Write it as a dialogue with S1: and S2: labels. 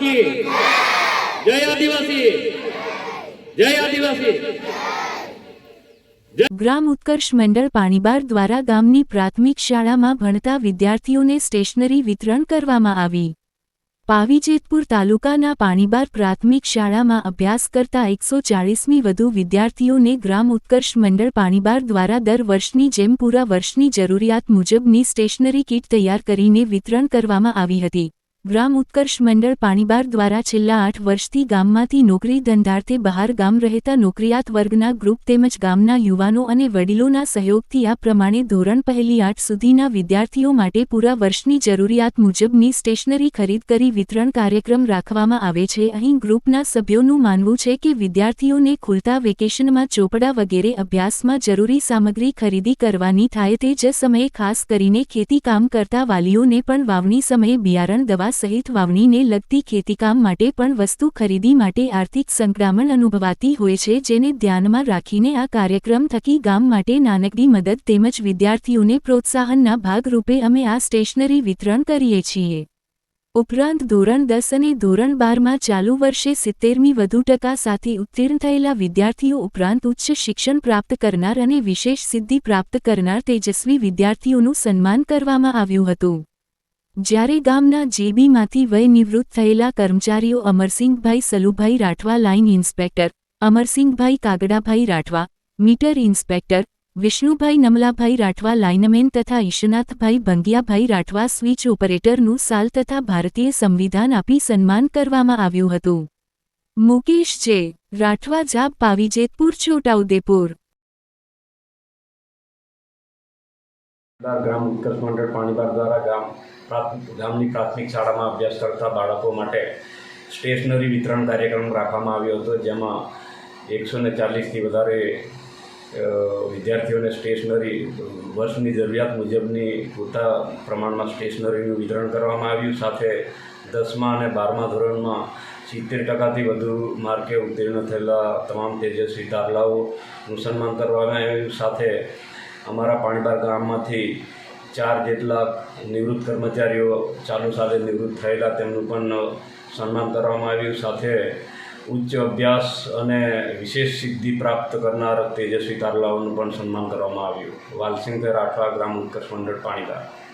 S1: જય આદિવાસી।
S2: ગ્રામ ઉત્કર્ષ મંડળ પાણીબાર દ્વારા ગામની પ્રાથમિક શાળામાં ભણતા વિદ્યાર્થીઓને સ્ટેશનરી વિતરણ કરવામાં આવી. પાવીજેતપુર તાલુકાના પાણીબાર પ્રાથમિક શાળામાં અભ્યાસ કરતા એકસો ચાળીસમી વધુ વિદ્યાર્થીઓને ગ્રામ ઉત્કર્ષ મંડળ પાણીબાર દ્વારા દર વર્ષની જેમ પૂરા વર્ષની જરૂરિયાત મુજબની સ્ટેશનરી કીટ તૈયાર કરીને વિતરણ કરવામાં આવી હતી. ગ્રામ ઉત્કર્ષ મંડળ પાણીબાર દ્વારા છેલ્લા આઠ વર્ષથી ગામમાંથી નોકરી ધંધાર્થે બહાર ગામ રહેતા નોકરિયાત વર્ગના ગ્રુપ તેમજ ગામના યુવાનો અને વડીલોના સહયોગથી આ પ્રમાણે ધોરણ પહેલી આઠ સુધીના વિદ્યાર્થીઓ માટે પૂરા વર્ષની જરૂરિયાત મુજબની સ્ટેશનરી ખરીદ કરી વિતરણ કાર્યક્રમ રાખવામાં આવે છે. અહીં ગ્રુપના સભ્યોનું માનવું છે કે વિદ્યાર્થીઓને ખુલતા વેકેશનમાં ચોપડા વગેરે અભ્યાસમાં જરૂરી સામગ્રી ખરીદી કરવાની થાય તે જ સમયે ખાસ કરીને ખેતી કામ કરતા વાલીઓને પણ વાવણી સમયે બિયારણ દવા સહિત વાવણીને લગતી ખેતીકામ માટે પણ વસ્તુ ખરીદી માટે આર્થિક સંક્રામણ અનુભવાતી હોય છે, જેને ધ્યાનમાં રાખીને આ કાર્યક્રમ થકી ગામ માટે નાનકડી મદદ તેમજ વિદ્યાર્થીઓને પ્રોત્સાહનના ભાગરૂપે અમે આ સ્ટેશનરી વિતરણ કરીએ છીએ. ઉપરાંત ધોરણ દસ અને ધોરણ બારમાં ચાલુ વર્ષે સિત્તેરમી વધુ ટકા સાથે ઉત્તીર્ણ થયેલા વિદ્યાર્થીઓ ઉપરાંત ઉચ્ચ શિક્ષણ પ્રાપ્ત કરનાર અને વિશેષ સિદ્ધિ પ્રાપ્ત કરનાર તેજસ્વી વિદ્યાર્થીઓનું સન્માન કરવામાં આવ્યું હતું. જ્યારે ગામના જેબીમાંથી વય નિવૃત્ત થયેલા કર્મચારીઓ Amarsinhbhai Salubhai Rathwa line inspector, Amarsinhbhai Kagdabhai Rathwa, meter inspector, Vishnubhai Namlabhai Rathwa lineman તથા ઈશનાથભાઈ ભંગિયાભાઈ રાઠવા સ્વિચ ઓપરેટરનું સાલ તથા ભારતીય સંવિધાન આપી સન્માન કરવામાં આવ્યું હતું. મુકેશ જે, રાઠવા જાબ પાવીજેતપુર છોટાઉદેપુર
S3: ગ્રામ ઉત્કર્ષ મંડળ પાણીબાર દ્વારા ગામ ગામની પ્રાથમિક શાળામાં અભ્યાસ કરતા બાળકો માટે સ્ટેશનરી વિતરણ કાર્યક્રમ રાખવામાં આવ્યો હતો, જેમાં એકસો ને ચાલીસથી વધારે વિદ્યાર્થીઓને સ્ટેશનરી વર્ષની જરૂરિયાત મુજબની પૂરતા પ્રમાણમાં સ્ટેશનરીનું વિતરણ કરવામાં આવ્યું. સાથે દસમા અને બારમા ધોરણમાં સિત્તેર ટકાથી વધુ માર્કે ઉત્તીર્ણ થયેલા તમામ તેજસ્વી દાખલાઓનું સન્માન કરવામાં આવ્યું. સાથે અમારા પાણીબાર ગામમાંથી ચાર જેટલા નિવૃત્ત કર્મચારીઓ ચાલુ સાથે નિવૃત્ત થયેલા, તેમનું પણ સન્માન કરવામાં આવ્યું. સાથે ઉચ્ચ અભ્યાસ અને વિશેષ સિદ્ધિ પ્રાપ્ત કરનાર તેજસ્વી તારલાઓનું પણ સન્માન કરવામાં આવ્યું. વાલસિંહ રાઠવા, ગ્રામ ઉત્કર્ષ મંડળ પાણીબાર